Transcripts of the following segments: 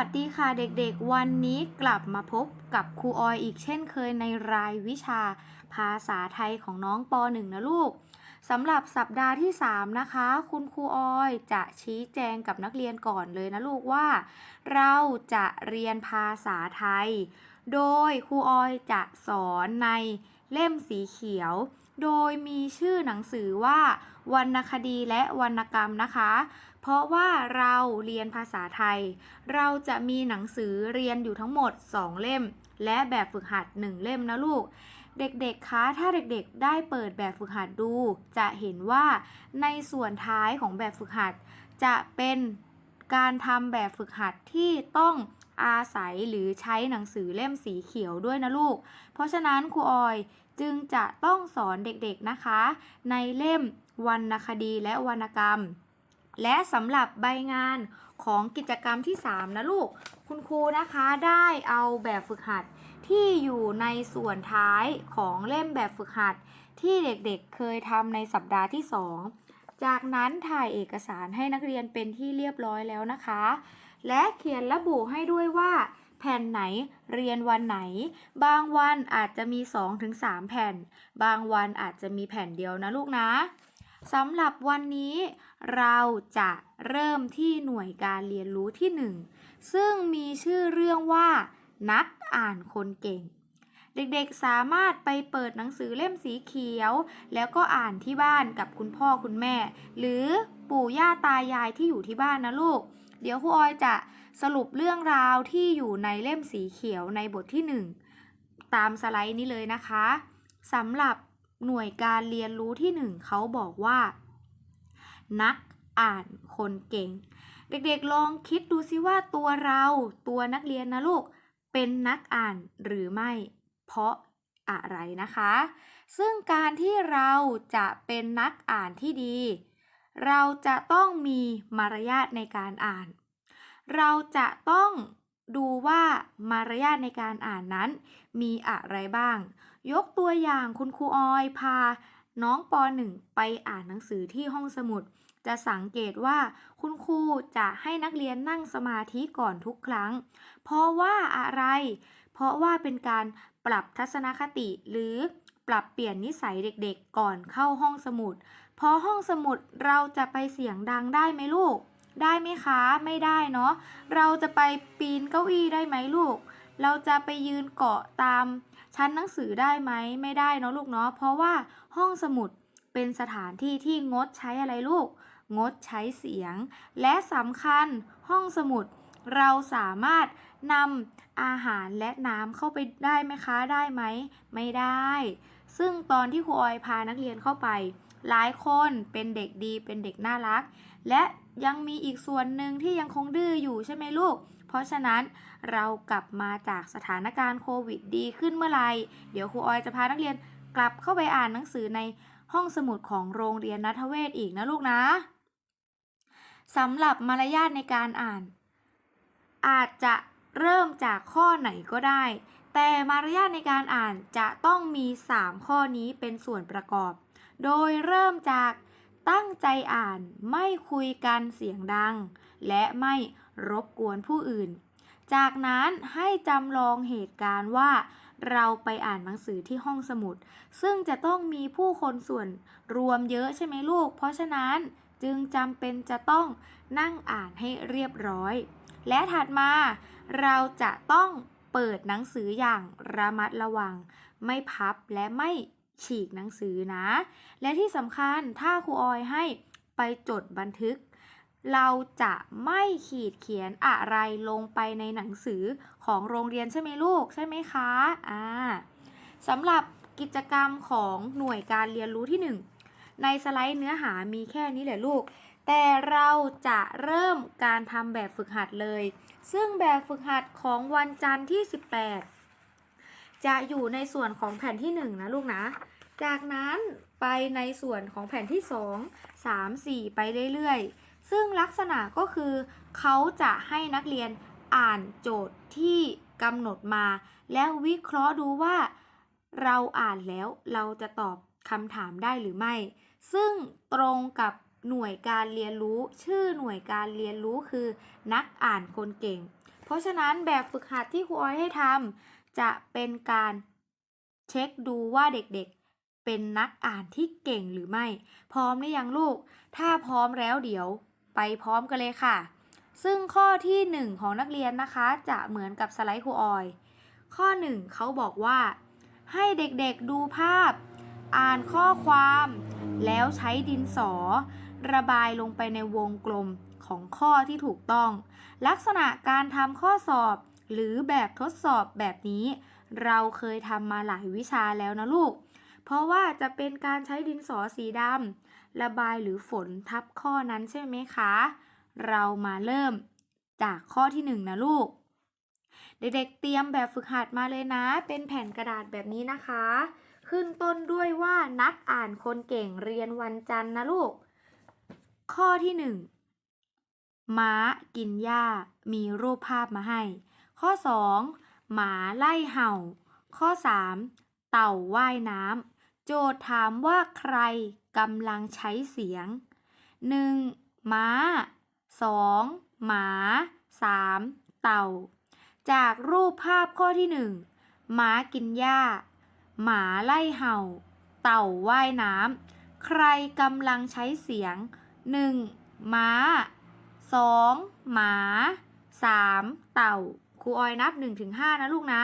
สวัสดีค่ะเด็กๆ วันนี้กลับมาพบกับครูออยอีกเช่นเคยในรายวิชาภาษาไทยของน้องป .1 นะลูกสำหรับสัปดาห์ที่ 3 นะคะ คุณครูออยจะชี้แจงกับนักเรียนก่อนเลยนะลูกว่า เราจะเรียนภาษาไทย โดยครูออยจะสอนในเล่มสีเขียว โดยมีชื่อหนังสือว่า วรรณคดีและวรรณกรรมนะคะ เพราะว่าเราเรียนภาษาไทย เราจะมีหนังสือเรียนอยู่ทั้งหมด 2 เล่ม และแบบฝึกหัด 1 เล่มนะลูก เด็กๆ คะ ถ้าเด็กๆ ได้เปิดแบบฝึกหัดดู จะเห็นว่าในส่วนท้ายของแบบฝึกหัด จะเป็นการทำแบบฝึกหัดที่ต้องอาศัยหรือใช้หนังสือเล่มสีเขียวด้วยนะลูก เพราะฉะนั้นครูออยจึงจะต้องสอนเด็กๆนะคะ ในเล่มวรรณคดีและวรรณกรรม และสำหรับใบงานของกิจกรรมที่ 3 นะลูก คุณครูนะคะได้เอาแบบฝึกหัดที่อยู่ในส่วนท้ายของเล่มแบบฝึกหัด ที่เด็กๆเคยทำในสัปดาห์ที่ 2 จากนั้นถ่ายเอกสารให้นักเรียนเป็นที่เรียบร้อยแล้วนะคะ และเขียนระบุให้ด้วยว่าแผ่นไหนเรียนวันไหน บางวันอาจจะมี 2-3 แผ่น บางวันอาจจะมีแผ่นเดียวนะลูกนะ สำหรับวันนี้เราจะเริ่มที่หน่วยการเรียนรู้ที่ 1 ซึ่งมีชื่อเรื่องว่า นักอ่านคนเก่ง เด็กๆสามารถไปเปิดหนังสือเล่มสีเขียว แล้วก็อ่านที่บ้านกับคุณพ่อคุณแม่ หรือปู่ย่าตายายที่อยู่ที่บ้านนะลูก เดี๋ยวครูออยจะสรุปเรื่องราวที่อยู่ในเล่มสีเขียวในบทที่ 1 ตามสไลด์นี้เลยนะคะสำหรับ หน่วยการเรียนรู้ที่ 1เขาบอกว่า นักอ่านคนเก่ง เด็กๆลองคิดดูซิว่าตัวเราตัวนักเรียนนะลูก เป็นนักอ่านหรือไม่ เพราะอะไรนะคะ ซึ่งการที่เราจะเป็นนักอ่านที่ดี เราจะต้องมีมารยาทในการอ่าน เราจะต้องดูว่ามารยาทในการอ่านนั้น มีอะไรบ้าง ยกตัวอย่างคุณครูออยพาน้องป .1 ไปอ่านหนังสือที่ห้องสมุด จะสังเกตว่าคุณครูจะให้นักเรียนนั่งสมาธิก่อนทุกครั้ง เพราะว่าอะไร เพราะว่าเป็นการปรับทัศนคติหรือปรับเปลี่ยนนิสัยเด็กๆ ก่อนเข้าห้องสมุดเพราะห้องสมุดเราจะไปเสียงดังได้ไหมลูก ได้ไหมคะ ไม่ได้เนาะ เราจะไปปีนเก้าอี้ได้ไหมลูก เราจะไปยืนเกาะตามชั้นหนังสือได้ไหมไม่ได้เนาะลูกเนาะเพราะว่าห้องสมุดเป็นสถานที่ที่งดใช้อะไรลูก งดใช้เสียง และสำคัญห้องสมุด เราสามารถนำอาหารและน้ำเข้าไปได้ไหมคะได้ไหมไม่ได้ ซึ่งตอนที่ครูออยพานักเรียนเข้าไป หลายคนเป็นเด็กดีเป็นเด็กน่ารัก และ ยังมีอีกส่วนหนึ่งที่ยังคงดื้ออยู่ใช่ไหมลูก เพราะฉะนั้นเรากลับมาจากสถานการณ์โควิดดีขึ้นเมื่อไหร่ เดี๋ยวครูออยจะพานักเรียนกลับเข้าไปอ่านหนังสือในห้องสมุดของโรงเรียนนัทเวศอีกนะลูกนะสำหรับมารยาทในการอ่าน อาจจะเริ่มจากข้อไหนก็ได้ แต่มารยาทในการอ่านจะต้องมี 3 ข้อนี้เป็นส่วนประกอบ โดยเริ่มจาก ตั้งใจอ่านไม่คุยกันเสียงดัง และไม่รบกวนผู้อื่น จากนั้นให้จำลองเหตุการณ์ว่า เราไปอ่านหนังสือที่ห้องสมุด ซึ่งจะต้องมีผู้คนส่วนรวมเยอะใช่ไหมลูก เพราะฉะนั้นจึงจำเป็นจะต้องนั่งอ่านให้เรียบร้อย และถัดมาเราจะต้องเปิดหนังสืออย่างระมัดระวัง ไม่พับและไม่ ฉีกหนังสือนะ และที่สำคัญถ้าครูออยให้ไปจดบันทึก เราจะไม่ขีดเขียนอะไรลงไปในหนังสือของโรงเรียนใช่ไหมลูกใช่ไหมคะอ่าสำหรับกิจกรรมของหน่วยการเรียนรู้ที่ 1 ในสไลด์เนื้อหามีแค่นี้แหละลูก แต่เราจะเริ่มการทำแบบฝึกหัดเลย ซึ่งแบบฝึกหัดของวันจันทร์ที่ 18 จะอยู่ในส่วนของแผ่นที่ 1 นะลูกนะ จากนั้นไปในส่วนของแผ่นที่ 2 3 4 ไปเรื่อยๆ ซึ่งลักษณะก็คือ เขาจะให้นักเรียนอ่านโจทย์ที่กำหนดมา แล้ววิเคราะห์ดูว่า เราอ่านแล้วเราจะตอบคำถามได้หรือไม่ ซึ่งตรงกับหน่วยการเรียนรู้ ชื่อหน่วยการเรียนรู้คือ นักอ่านคนเก่ง เพราะฉะนั้นแบบฝึกหัดที่ครูออยให้ทำ จะเป็นการเช็คดูว่าเด็กๆ เป็นนักอ่านที่เก่งหรือไม่ พร้อมหรือยังลูก ถ้าพร้อมแล้วเดี๋ยวไปพร้อมกันเลยค่ะ ซึ่งข้อที่ 1 ของนักเรียนนะคะ จะเหมือนกับสไลด์ครูออย ข้อ 1เขาบอกว่า ให้เด็กๆดูภาพ อ่านข้อความ แล้วใช้ดินสอ ระบายลงไปในวงกลมของข้อที่ถูกต้อง ลักษณะการทำข้อสอบ หรือแบบทดสอบแบบนี้ เราเคยทำมาหลายวิชาแล้วนะลูก เพราะว่าจะเป็นการใช้ดินสอสีดำระบายหรือฝนทับข้อนั้นใช่ไหมคะ เรามาเริ่มจากข้อที่หนึ่งนะลูก เด็กๆเตรียมแบบฝึกหัดมาเลยนะ เป็นแผ่นกระดาษแบบนี้นะคะ ขึ้นต้นด้วยว่านักอ่านคนเก่งเรียนวันจันทร์นะลูก ข้อที่หนึ่งม้ากินหญ้ามีรูปภาพมาให้ ข้อ 2 หมาไล่เห่า ข้อ 3 เต่าว่ายน้ำโจทย์ถามว่าใครกำลังใช้เสียง 1. ม้า 2. หมา 3. เต่า จากรูปภาพข้อที่ 1 หมากินหญ้า หมาไล่เห่า เต่าว่ายน้ำใครกำลังใช้เสียง 1. ม้า 2. หมา 3. เต่า รูออยนับ1-5นะลูกนะ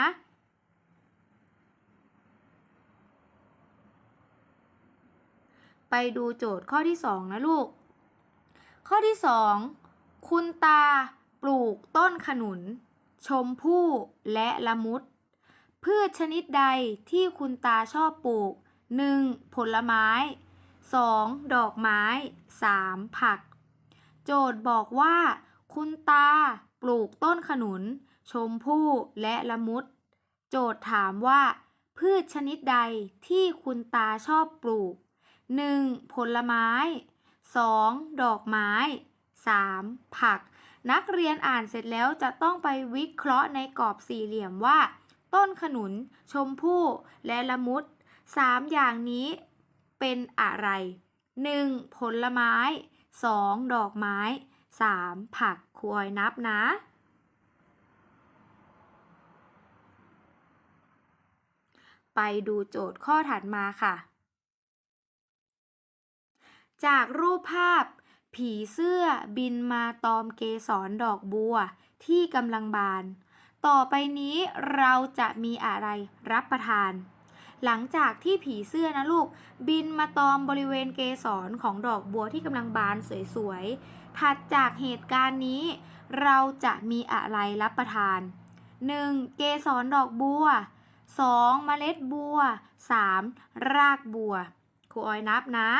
ไปดูโจทย์ข้อที่ 2 นะลูก ข้อที่ 2 คุณตาปลูกต้นขนุน ชมพู่และละมุด พืชชนิดใดที่คุณตาชอบปลูก 1. ผลไม้ 2. ดอกไม้ 3. ผัก โจทย์บอกว่า คุณตาปลูกต้นขนุน ชมพู่และละมุด โจทย์ถามว่า พืชชนิดใดที่คุณตาชอบปลูก 1. ผลไม้ 2. ดอกไม้ 3. ผัก นักเรียนอ่านเสร็จแล้วจะต้องไปวิเคราะห์ในกรอบสี่เหลี่ยมว่า ต้นขนุน ชมพู่ และละมุด 3 อย่างนี้เป็นอะไร 1. ผลไม้ 2. ดอกไม้ 3. ผักครูออยนับนะ ไปดูโจทย์ข้อถัดมาค่ะ จากรูปภาพ ผีเสื้อบินมาตอมเกสรดอกบัวที่กำลังบาน ต่อไปนี้เราจะมีอะไรรับประทาน หลังจากที่ผีเสื้อนะลูก บินมาตอมบริเวณเกสรของดอกบัวที่กำลังบานสวยๆ ถัดจากเหตุการณ์นี้ เราจะมีอะไรรับประทาน 1. เกสรดอกบัว 2. เมล็ดบัว 3. รากบัว ครูออยนับนะ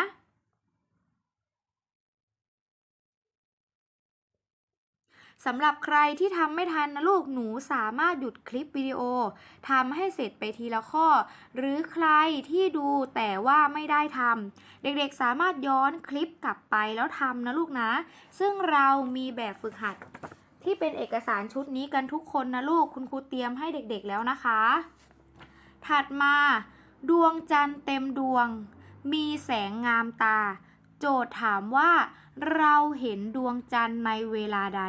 สำหรับใครที่ทำไม่ทันนะลูกหนูสามารถหยุดคลิปวิดีโอทำให้เสร็จไปทีละข้อ หรือใครที่ดูแต่ว่าไม่ได้ทำเด็กๆสามารถย้อนคลิปกลับไปแล้วทำนะลูกนะ ซึ่งเรามีแบบฝึกหัด ที่เป็นเอกสารชุดนี้กันทุกคนนะลูกคุณครูเตรียมให้เด็กๆแล้วนะคะ ถัดมา ดวงจันทร์เต็มดวง มีแสงงามตา โจทย์ถามว่า เราเห็นดวงจันทร์ในเวลาใด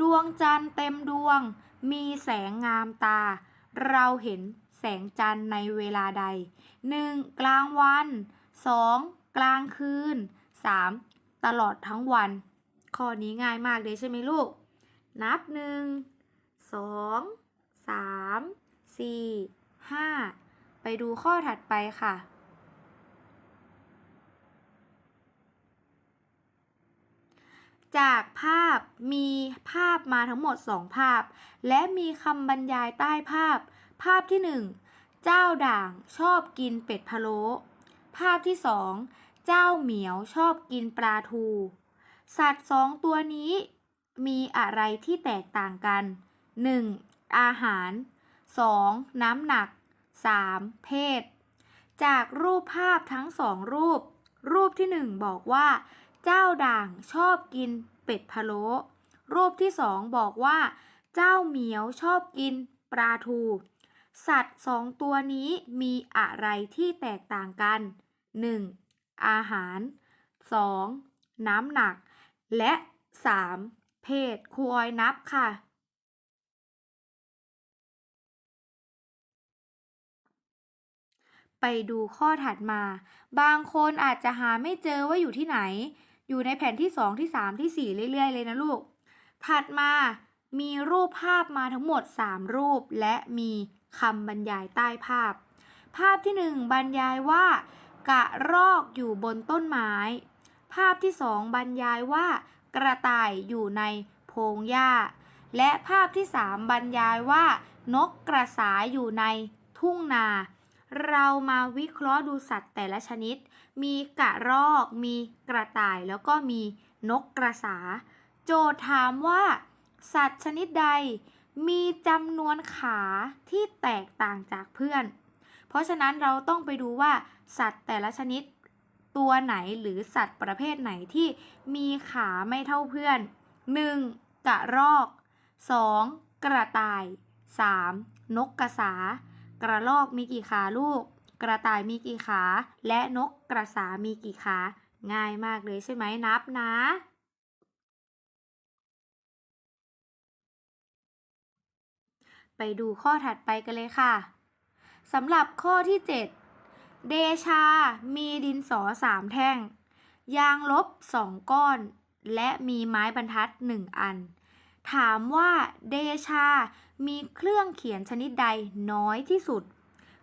ดวงจันทร์เต็มดวง มีแสงงามตา เราเห็นแสงจันทร์ในเวลาใด 1. กลางวัน 2. กลางคืน 3. ตลอดทั้งวัน ข้อนี้ง่ายมากเลยใช่ไหมลูก นับ 1 2 3 4 5 ไปดูข้อถัดไปค่ะ จากภาพมีภาพมาทั้งหมด 2 ภาพ และมีคำบรรยายใต้ภาพ ภาพที่ 1 เจ้าด่างชอบกินเป็ดพะโล้ภาพที่ 2 เจ้าเหมียวชอบกินปลาทู สัตว์สองตัวนี้มีอะไรที่แตกต่างกัน 1. อาหาร 2. น้ำหนัก 3. เพศ จากรูปภาพทั้งสองรูป รูปที่ 1 บอกว่า เจ้าด่างชอบกินเป็ดพะโล้รูปที่ 2 บอกว่า เจ้าเหมียวชอบกินปลาทู สัตว์สองตัวนี้มีอะไรที่แตกต่างกัน 1. อาหาร 2. น้ำหนัก และ 3. เพศครูออยนับค่ะ ไปดูข้อถัดมา บางคนอาจจะหาไม่เจอว่าอยู่ที่ไหน อยู่ในแผ่นที่ 2 ที่ 3 ที่ 4 เรื่อย ๆ เลยนะลูก ถัดมามีรูปภาพมาทั้งหมด 3 รูป และมีคำบรรยายใต้ภาพ ภาพที่ 1 บรรยายว่ากระรอกอยู่บนต้นไม้ ภาพที่ 2 บรรยายว่า กระต่ายอยู่ในโพรงหญ้า และภาพที่ 3 บรรยายว่า นกกระสาอยู่ในทุ่งนา เรามาวิเคราะห์ดูสัตว์แต่ละชนิด มีกระรอก มีกระต่าย แล้วก็มีนกกระสา โจทย์ถามว่า สัตว์ชนิดใด มีจำนวนขาที่แตกต่างจากเพื่อน เพราะฉะนั้นเราต้องไปดูว่า สัตว์แต่ละชนิด ตัวไหนหรือสัตว์ประเภทไหนที่มีขาไม่เท่าเพื่อน 1. กระรอก 2. กระต่าย 3. นกกระสา กระรอกมีกี่ขาลูก กระต่ายมีกี่ขา และนกกระสามีกี่ขา ง่ายมากเลยใช่ไหมนับนะ ไปดูข้อถัดไปกันเลยค่ะสำหรับข้อที่ 7 เดชา มีดินสอสามแท่ง ยางลบสองก้อน และมีไม้บรรทัดหนึ่งอัน ถามว่าเดชา มีเครื่องเขียนชนิดใดน้อยที่สุด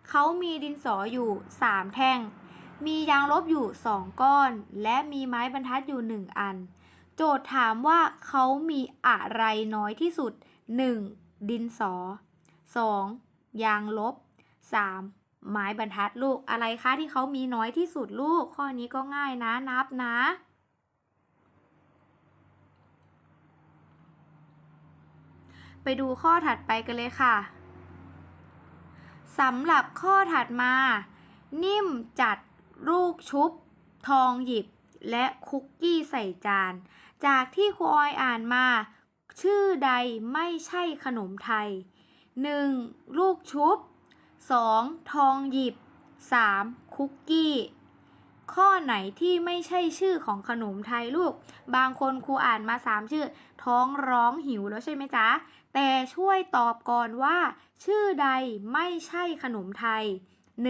เขามีดินสออยู่ 3 แท่ง มียางลบอยู่ 2 ก้อน และมีไม้บรรทัดอยู่ 1 อัน โจทย์ถามว่าเขามีอะไรน้อยที่สุด 1. ดินสอ 2. ยางลบ 3. ไม้บรรทัดลูกอะไรคะที่เขามีน้อยที่สุดลูก ข้อนี้ก็ง่ายนะนับนะ ไปดูข้อถัดไปกันเลยค่ะสำหรับข้อถัดมา นิ่มจัดลูกชุบ ทองหยิบ และคุกกี้ใส่จาน จากที่ครูออยอ่านมา ชื่อใดไม่ใช่ขนมไทย 1. ลูกชุบ 2. ทองหยิบ 3. คุกกี้ ข้อไหนที่ไม่ใช่ชื่อของขนมไทยลูก บางคนครูอ่านมา 3 ชื่อ ท้องร้องหิวแล้วใช่ไหมจ๊ะ แต่ช่วยตอบก่อนว่า ชื่อใดไม่ใช่ขนมไทย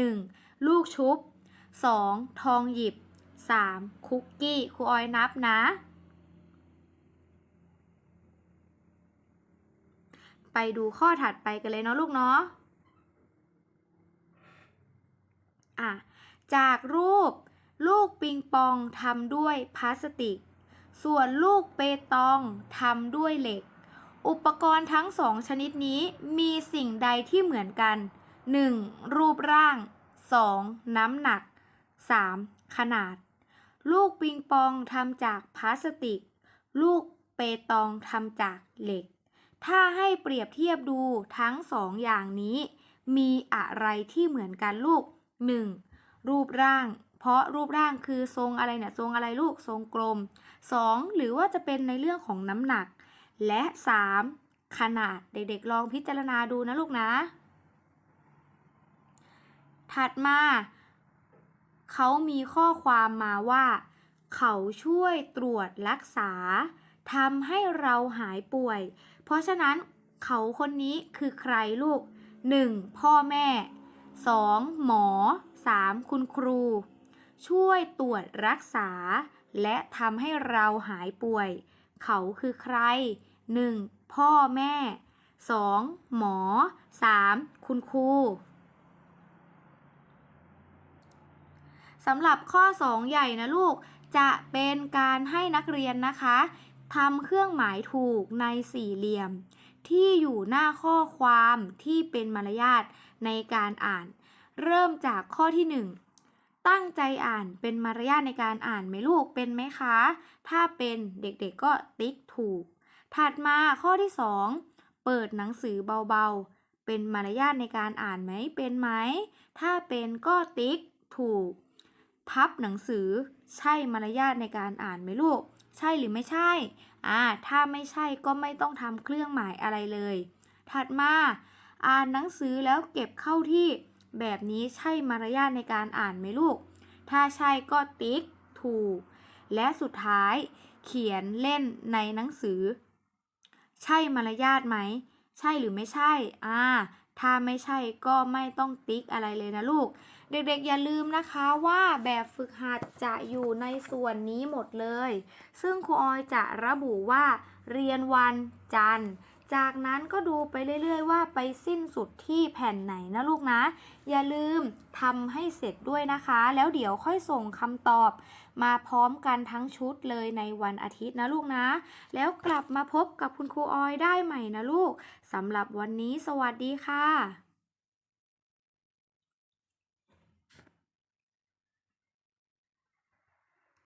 1. ลูกชุบ 2. ทองหยิบ 3. คุกกี้ครูออยนับนะ ไปดูข้อถัดไปกันเลยเนาะลูกเนาะอะจากรูป ลูกปิงปองทำด้วยพลาสติก ส่วนลูกเปตองทำด้วยเหล็ก อุปกรณ์ทั้งสองชนิดนี้มีสิ่งใดที่เหมือนกัน 1. รูปร่าง 2. น้ำหนัก 3. ขนาด ลูกปิงปองทำจากพลาสติก ลูกเปตองทำจากเหล็ก ถ้าให้เปรียบเทียบดูทั้งสองอย่างนี้ มีอะไรที่เหมือนกันลูก 1. รูปร่าง เพราะรูปร่างคือทรงอะไรเนี่ยทรงอะไรลูกทรงกลม 2. หรือว่าจะเป็นในเรื่องของน้ำหนัก และ 3. ขนาดเด็กๆลองพิจารณาดูนะลูกนะ ถัดมาเขามีข้อความมาว่า เขาช่วยตรวจรักษาทำให้เราหายป่วย เพราะฉะนั้นเขาคนนี้คือใครลูก 1. พ่อแม่ 2. หมอ 3. คุณครู ช่วยตรวจรักษา และทำให้เราหายป่วย เขาคือใคร 1. พ่อแม่ 2. หมอ 3. คุณครูสำหรับข้อ 2 ใหญ่นะลูก จะเป็นการให้นักเรียนนะคะทำเครื่องหมายถูกในสี่เหลี่ยม ที่อยู่หน้าข้อความที่เป็นมารยาทในการอ่าน เริ่มจากข้อที่ 1 ตั้งใจอ่านเป็นมารยาทในการอ่านไหมลูกเป็นไหมคะ ถ้าเป็นเด็กๆก็ติ๊กถูก ถัดมาข้อที่ 2 เปิดหนังสือเบาๆ เป็นมารยาทในการอ่านไหมเป็นไหม ถ้าเป็นก็ติ๊กถูก พับหนังสือใช่มารยาทในการอ่านไหมลูก ใช่หรือไม่ใช่ อ่า ถ้าไม่ใช่ก็ไม่ต้องทำเครื่องหมายอะไรเลย ถัดมา อ่านหนังสือแล้วเก็บเข้าที่ แบบนี้ใช่มารยาทในการอ่านไหมลูก ถ้าใช่ก็ติ๊กถูก และสุดท้ายเขียนเล่นในหนังสือ ใช่มารยาทไหม ใช่หรือไม่ใช่ อ่า ถ้าไม่ใช่ก็ไม่ต้องติ๊กอะไรเลยนะลูก เด็กๆอย่าลืมนะคะว่าแบบฝึกหัดจะอยู่ในส่วนนี้หมดเลย ซึ่งครูออยจะระบุว่าเรียนวันจันทร์ จากนั้นก็ดูไปเรื่อย ๆ ว่าไปสิ้นสุดที่แผ่นไหนนะลูกนะ อย่าลืมทำให้เสร็จด้วยนะคะ แล้วเดี๋ยวค่อยส่งคำตอบ มาพร้อมกันทั้งชุดเลยในวันอาทิตย์นะลูกนะ แล้วกลับมาพบกับคุณครูออยได้ใหม่นะลูกสำหรับวันนี้สวัสดีค่ะ